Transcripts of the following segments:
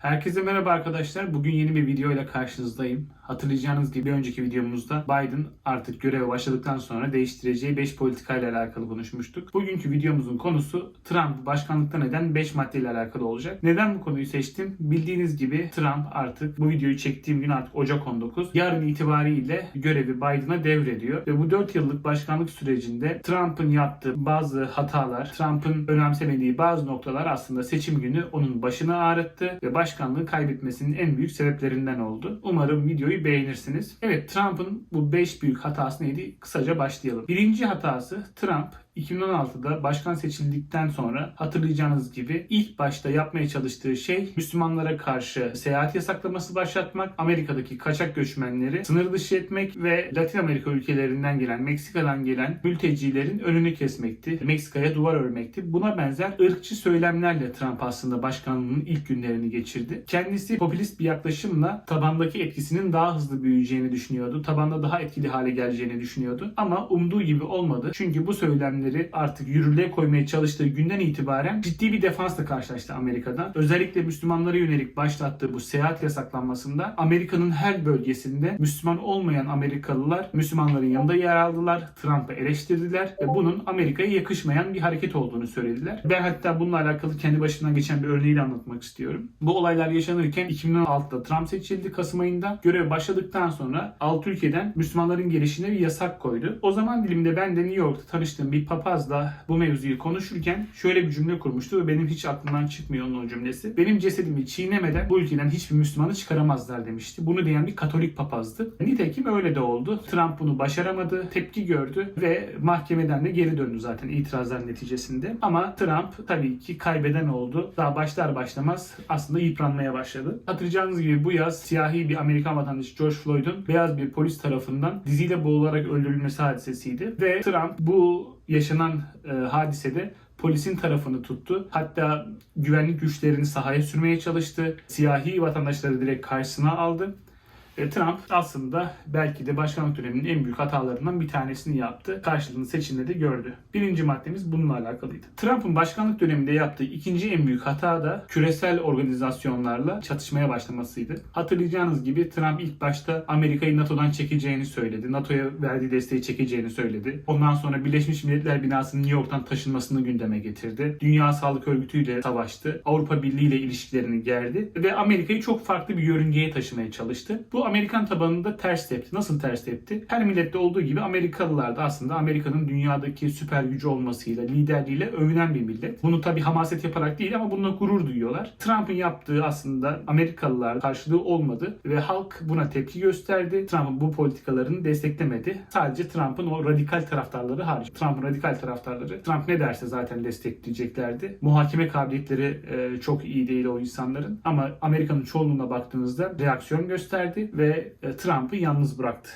Herkese merhaba arkadaşlar. Bugün yeni bir video ile karşınızdayım. Hatırlayacağınız gibi önceki videomuzda Biden artık göreve başladıktan sonra değiştireceği 5 politika ile alakalı konuşmuştuk. Bugünkü videomuzun konusu Trump başkanlıktan eden 5 madde ile alakalı olacak. Neden bu konuyu seçtim? Bildiğiniz gibi Trump artık bu videoyu çektiğim gün artık Ocak 19. Yarın itibariyle görevi Biden'a devrediyor. Ve bu 4 yıllık başkanlık sürecinde Trump'ın yaptığı bazı hatalar, Trump'ın önemsemediği bazı noktalar aslında seçim günü onun başını ağrıttı ve başkanlığı kaybetmesinin en büyük sebeplerinden oldu. Umarım videoyu beğenirsiniz. Evet Trump'ın bu 5 büyük hatası neydi? Kısaca başlayalım. Birinci hatası Trump 2016'da başkan seçildikten sonra hatırlayacağınız gibi ilk başta yapmaya çalıştığı şey Müslümanlara karşı seyahat yasaklaması başlatmak, Amerika'daki kaçak göçmenleri sınır dışı etmek ve Latin Amerika ülkelerinden gelen, Meksika'dan gelen mültecilerin önünü kesmekti. Meksika'ya duvar örmekti. Buna benzer ırkçı söylemlerle Trump aslında başkanlığının ilk günlerini geçirdi. Kendisi popülist bir yaklaşımla tabandaki etkisinin daha hızlı büyüyeceğini düşünüyordu. Tabanda daha etkili hale geleceğini düşünüyordu. Ama umduğu gibi olmadı. Çünkü bu söylemleri artık yürürlüğe koymaya çalıştığı günden itibaren ciddi bir defansla karşılaştı Amerika'da. Özellikle Müslümanlara yönelik başlattığı bu seyahat yasaklanmasında Amerika'nın her bölgesinde Müslüman olmayan Amerikalılar Müslümanların yanında yer aldılar. Trump'ı eleştirdiler ve bunun Amerika'ya yakışmayan bir hareket olduğunu söylediler. Ben hatta bununla alakalı kendi başımdan geçen bir örneği de anlatmak istiyorum. Bu olaylar yaşanırken 2016'da Trump seçildi Kasım ayında. Görev başladıktan sonra 6 ülkeden Müslümanların gelişine bir yasak koydu. O zaman dilimde ben de New York'ta tanıştığım bir papazla bu mevzuyu konuşurken şöyle bir cümle kurmuştu ve benim hiç aklımdan çıkmıyor onun o cümlesi. Benim cesedimi çiğnemeden bu ülkeden hiçbir Müslümanı çıkaramazlar demişti. Bunu diyen bir Katolik papazdı. Nitekim öyle de oldu. Trump bunu başaramadı, tepki gördü ve mahkemeden de geri döndü zaten itirazlar neticesinde. Ama Trump tabii ki kaybeden oldu. Daha başlar başlamaz aslında yıpranmaya başladı. Hatırlayacağınız gibi bu yaz siyahi bir Amerikan vatandaşı George Floyd'un beyaz bir polis tarafından diziyle boğularak öldürülmesi hadisesiydi. Ve Trump bu yaşanan e, hadisede polisin tarafını tuttu. Hatta güvenlik güçlerini sahaya sürmeye çalıştı. Siyahi vatandaşları direkt karşısına aldı. Ve Trump aslında belki de başkanlık döneminin en büyük hatalarından bir tanesini yaptı. Karşılığını seçimde de gördü. Birinci maddemiz bununla alakalıydı. Trump'ın başkanlık döneminde yaptığı ikinci en büyük hata da küresel organizasyonlarla çatışmaya başlamasıydı. Hatırlayacağınız gibi Trump ilk başta Amerika'yı NATO'dan çekeceğini söyledi. NATO'ya verdiği desteği çekeceğini söyledi. Ondan sonra Birleşmiş Milletler binasının New York'tan taşınmasını gündeme getirdi. Dünya Sağlık Örgütü ile savaştı. Avrupa Birliği ile ilişkilerini gerdi ve Amerika'yı çok farklı bir yörüngeye taşımaya çalıştı. Bu Amerikan tabanında ters tepti. Nasıl ters tepti? Her millette olduğu gibi Amerikalılar da aslında Amerika'nın dünyadaki süper gücü olmasıyla, liderliğiyle övünen bir millet. Bunu tabii hamaset yaparak değil ama bununla gurur duyuyorlar. Trump'ın yaptığı aslında Amerikalılar karşılığı olmadı ve halk buna tepki gösterdi. Trump'ın bu politikalarını desteklemedi. Sadece Trump'ın o radikal taraftarları hariç. Trump'ın radikal taraftarları Trump ne derse zaten destekleyeceklerdi. Muhakeme kabiliyetleri e, çok iyi değil o insanların ama Amerika'nın çoğunluğuna baktığınızda reaksiyon gösterdi ve e, Trump'ı yalnız bıraktı.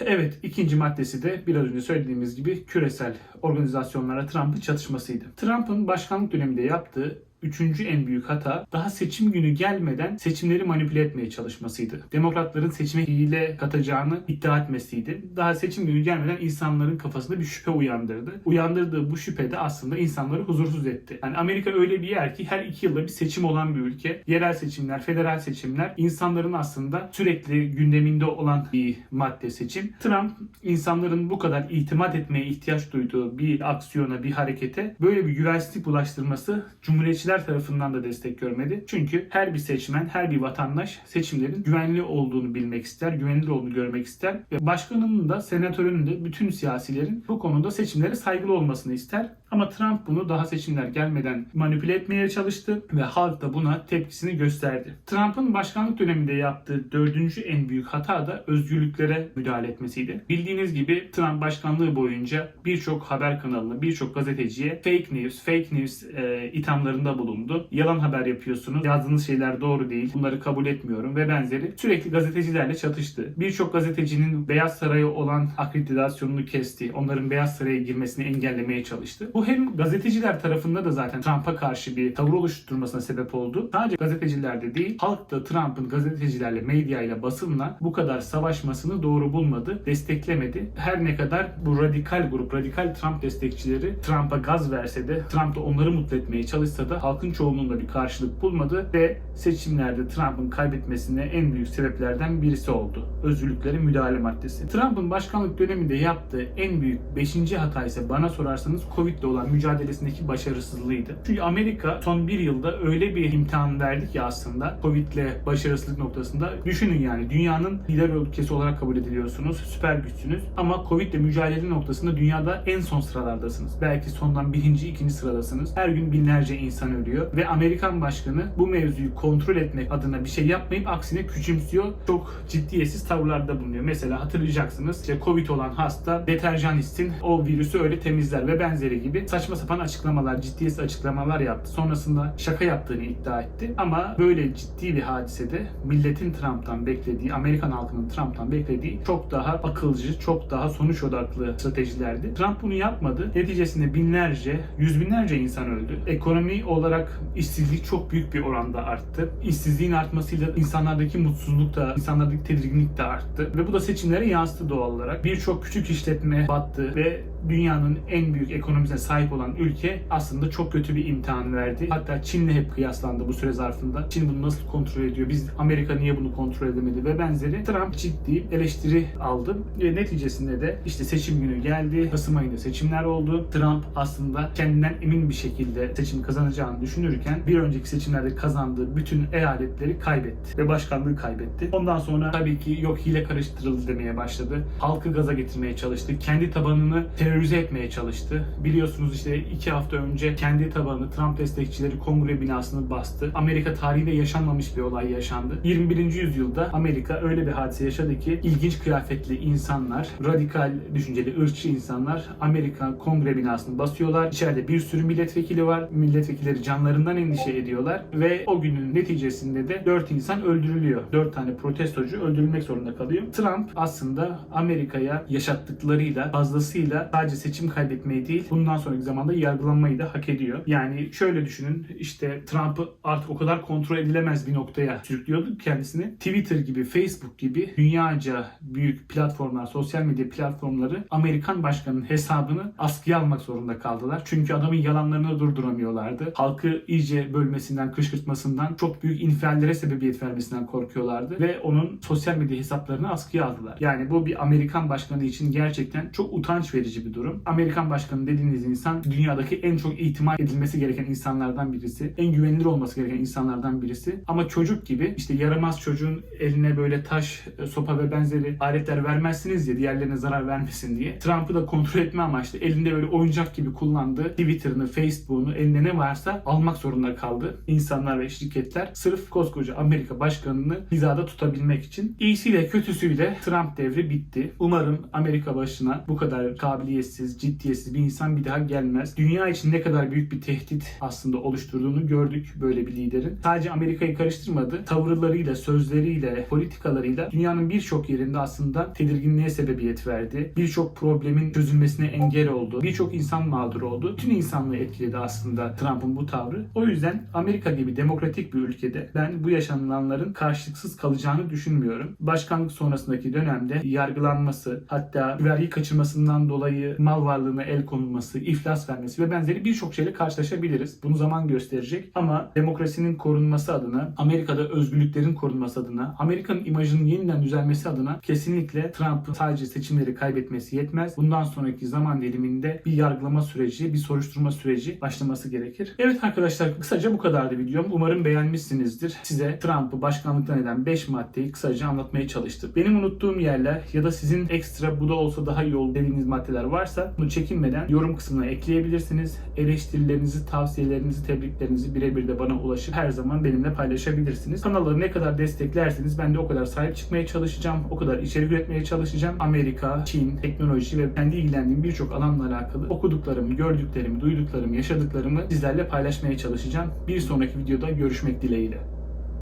Evet ikinci maddesi de biraz önce söylediğimiz gibi küresel organizasyonlara Trump'ın çatışmasıydı. Trump'ın başkanlık döneminde yaptığı Üçüncü en büyük hata daha seçim günü gelmeden seçimleri manipüle etmeye çalışmasıydı. Demokratların seçime hile katacağını iddia etmesiydi. Daha seçim günü gelmeden insanların kafasında bir şüphe uyandırdı. Uyandırdığı bu şüphe de aslında insanları huzursuz etti. Yani Amerika öyle bir yer ki her iki yılda bir seçim olan bir ülke. Yerel seçimler, federal seçimler insanların aslında sürekli gündeminde olan bir madde seçim. Trump insanların bu kadar itimat etmeye ihtiyaç duyduğu bir aksiyona, bir harekete böyle bir güvensizlik bulaştırması Cumhuriyetçi seçmenler tarafından da destek görmedi. Çünkü her bir seçmen, her bir vatandaş seçimlerin güvenli olduğunu bilmek ister, güvenilir olduğunu görmek ister ve başkanının da senatörünün de bütün siyasilerin bu konuda seçimlere saygılı olmasını ister. Ama Trump bunu daha seçimler gelmeden manipüle etmeye çalıştı ve halk da buna tepkisini gösterdi. Trump'ın başkanlık döneminde yaptığı dördüncü en büyük hata da özgürlüklere müdahale etmesiydi. Bildiğiniz gibi Trump başkanlığı boyunca birçok haber kanalına, birçok gazeteciye fake news, fake news e, ithamlarında bulundu. Yalan haber yapıyorsunuz, yazdığınız şeyler doğru değil, bunları kabul etmiyorum ve benzeri sürekli gazetecilerle çatıştı. Birçok gazetecinin Beyaz Saray'a olan akreditasyonunu kesti, onların Beyaz Saray'a girmesini engellemeye çalıştı. Bu hem gazeteciler tarafında da zaten Trump'a karşı bir tavır oluşturmasına sebep oldu. Sadece gazetecilerde değil, halk da Trump'ın gazetecilerle, medyayla, basınla bu kadar savaşmasını doğru bulmadı, desteklemedi. Her ne kadar bu radikal grup, radikal Trump destekçileri Trump'a gaz verse de, Trump da onları mutlu etmeye çalışsa da halkın çoğunluğunda bir karşılık bulmadı ve seçimlerde Trump'ın kaybetmesine en büyük sebeplerden birisi oldu. Özgürlüklere müdahale maddesi. Trump'ın başkanlık döneminde yaptığı en büyük 5. hata ise bana sorarsanız Covid'le olan mücadelesindeki başarısızlığıydı. Çünkü Amerika son bir yılda öyle bir imtihan verdi ki aslında Covid'le başarısızlık noktasında. Düşünün yani dünyanın lider ülkesi olarak kabul ediliyorsunuz. Süper güçsünüz. Ama Covid'le mücadele noktasında dünyada en son sıralardasınız. Belki sondan birinci, ikinci sıradasınız. Her gün binlerce insan ölüyor. Ve Amerikan başkanı bu mevzuyu kontrol etmek adına bir şey yapmayıp aksine küçümsüyor. Çok ciddiyetsiz tavırlarda bulunuyor. Mesela hatırlayacaksınız işte Covid olan hasta deterjan içsin o virüsü öyle temizler ve benzeri gibi saçma sapan açıklamalar, ciddiyetsiz açıklamalar yaptı. Sonrasında şaka yaptığını iddia etti. Ama böyle ciddi bir hadisede milletin Trump'tan beklediği, Amerikan halkının Trump'tan beklediği çok daha akılcı, çok daha sonuç odaklı stratejilerdi. Trump bunu yapmadı. Neticesinde binlerce, yüz binlerce insan öldü. Ekonomi olarak işsizlik çok büyük bir oranda arttı. İşsizliğin artmasıyla insanlardaki mutsuzluk da, insanlardaki tedirginlik de arttı. Ve bu da seçimlere yansıdı doğal olarak. Birçok küçük işletme battı ve dünyanın en büyük ekonomisine sahip olan ülke aslında çok kötü bir imtihan verdi. Hatta Çin'le hep kıyaslandı bu süre zarfında. Çin bunu nasıl kontrol ediyor? Biz Amerika niye bunu kontrol edemedi ve benzeri. Trump ciddi eleştiri aldı. Ve neticesinde de işte seçim günü geldi. Kasım ayında seçimler oldu. Trump aslında kendinden emin bir şekilde seçim kazanacağını düşünürken bir önceki seçimlerde kazandığı bütün eyaletleri kaybetti ve başkanlığı kaybetti. Ondan sonra tabii ki yok hile karıştırıldı demeye başladı. Halkı gaza getirmeye çalıştı. Kendi tabanını terörize etmeye çalıştı. Biliyorsunuz işte iki hafta önce kendi tabanı Trump destekçileri kongre binasını bastı. Amerika tarihinde yaşanmamış bir olay yaşandı. 21. yüzyılda Amerika öyle bir hadise yaşadı ki ilginç kıyafetli insanlar, radikal düşünceli, ırkçı insanlar Amerika kongre binasını basıyorlar. İçeride bir sürü milletvekili var. Milletvekilleri canlarından endişe ediyorlar ve o günün neticesinde de 4 insan öldürülüyor. 4 tane protestocu öldürülmek zorunda kalıyor. Trump aslında Amerika'ya yaşattıklarıyla fazlasıyla sadece seçim kaybetmeyi değil bundan sonraki zamanda yargılanmayı da hak ediyor. Yani şöyle düşünün işte Trump'ı artık o kadar kontrol edilemez bir noktaya sürüklüyordu kendisini. Twitter gibi, Facebook gibi dünyaca büyük platformlar, sosyal medya platformları Amerikan başkanının hesabını askıya almak zorunda kaldılar. Çünkü adamın yalanlarını durduramıyorlardı. Halkı iyice bölmesinden, kışkırtmasından, çok büyük infiallere sebebiyet vermesinden korkuyorlardı ve onun sosyal medya hesaplarını askıya aldılar. Yani bu bir Amerikan başkanı için gerçekten çok utanç verici bir durum. Amerikan başkanı dediğiniz insan dünyadaki en çok itimat edilmesi gereken insanlardan birisi. En güvenilir olması gereken insanlardan birisi. Ama çocuk gibi işte yaramaz çocuğun eline böyle taş, sopa ve benzeri aletler vermezsiniz ya diğerlerine zarar vermesin diye. Trump'ı da kontrol etme amaçlı elinde böyle oyuncak gibi kullandığı Twitter'ını, Facebook'unu elinde ne varsa almak zorunda kaldı. İnsanlar ve şirketler sırf koskoca Amerika başkanını hizada tutabilmek için. İyisiyle kötüsüyle Trump devri bitti. Umarım Amerika başına bu kadar kabiliyetsiz, ciddiyetsiz bir insan bir daha gelmez. Dünya için ne kadar büyük bir tehdit aslında oluşturduğunu gördük böyle bir liderin. Sadece Amerika'yı karıştırmadı. Tavırlarıyla, sözleriyle, politikalarıyla dünyanın birçok yerinde aslında tedirginliğe sebebiyet verdi. Birçok problemin çözülmesine engel oldu. Birçok insan mağdur oldu. Tüm insanlığı etkiledi aslında Trump'ın bu tavrı. O yüzden Amerika gibi demokratik bir ülkede ben bu yaşanılanların karşılıksız kalacağını düşünmüyorum. Başkanlık sonrasındaki dönemde yargılanması, hatta vergi kaçırmasından dolayı mal varlığına el konulması, iflas vermesi ve benzeri birçok şeyle karşılaşabiliriz. Bunu zaman gösterecek ama demokrasinin korunması adına, Amerika'da özgürlüklerin korunması adına, Amerika'nın imajının yeniden düzelmesi adına kesinlikle Trump'ın sadece seçimleri kaybetmesi yetmez. Bundan sonraki zaman diliminde bir yargılama süreci, bir soruşturma süreci başlaması gerekir. Evet arkadaşlar kısaca bu kadardı videom. Umarım beğenmişsinizdir. Size Trump'ı başkanlıktan eden 5 maddeyi kısaca anlatmaya çalıştım. Benim unuttuğum yerler ya da sizin ekstra bu da olsa daha iyi olur dediğiniz maddeler varsa bunu çekinmeden yorum kısmına ekleyebilirsiniz. Eleştirilerinizi, tavsiyelerinizi, tebriklerinizi birebir de bana ulaşıp her zaman benimle paylaşabilirsiniz. Kanalı ne kadar desteklerseniz ben de o kadar sahip çıkmaya çalışacağım. O kadar içerik üretmeye çalışacağım. Amerika, Çin, teknoloji ve kendi ilgilendiğim birçok alanla alakalı okuduklarımı, gördüklerimi, duyduklarımı, yaşadıklarımı sizlerle paylaşmaya çalışacağım. Bir sonraki videoda görüşmek dileğiyle.